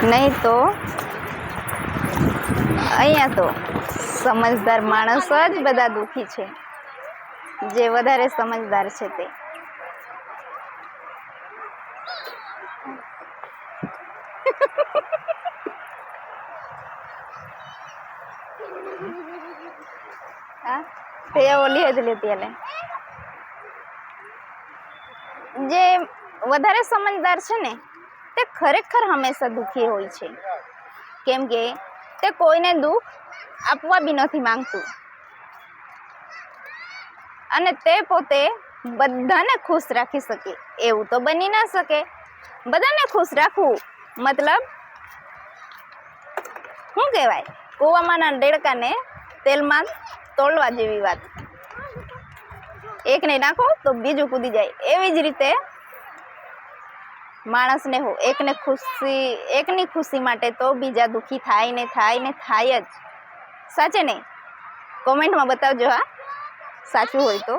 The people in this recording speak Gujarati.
નહીં તો અહીંયા તો સમજદાર માણસ જ બધા દુઃખી છે. જે વધારે સમજદાર છે તે. તે ઓલી જ લેતી એટલે જે વધારે સમજદાર છે ને તે ખરેખર હંમેશા દુઃખી હોય છે. કેમ કે તે કોઈને દુઃખ આપવા બી નથી માંગતું. અને તે પોતે બધાને ખુશ રાખી શકે. એવું તો બની ના શકે. બધાને ખુશ રાખવું મતલબ શું કહેવાય? કૂવામાંના દેડકાને તેલમાં તોડવા જેવી વાત. એકને નાખો તો બીજું કૂદી જાય. એવી જ રીતે માણસને એકને ખુશી, એકની ખુશી માટે તો બીજા દુઃખી થાય ને થાય ને થાય જ. સાચે ને? કોમેન્ટમાં બતાવજો હા. સાચું હોય તો.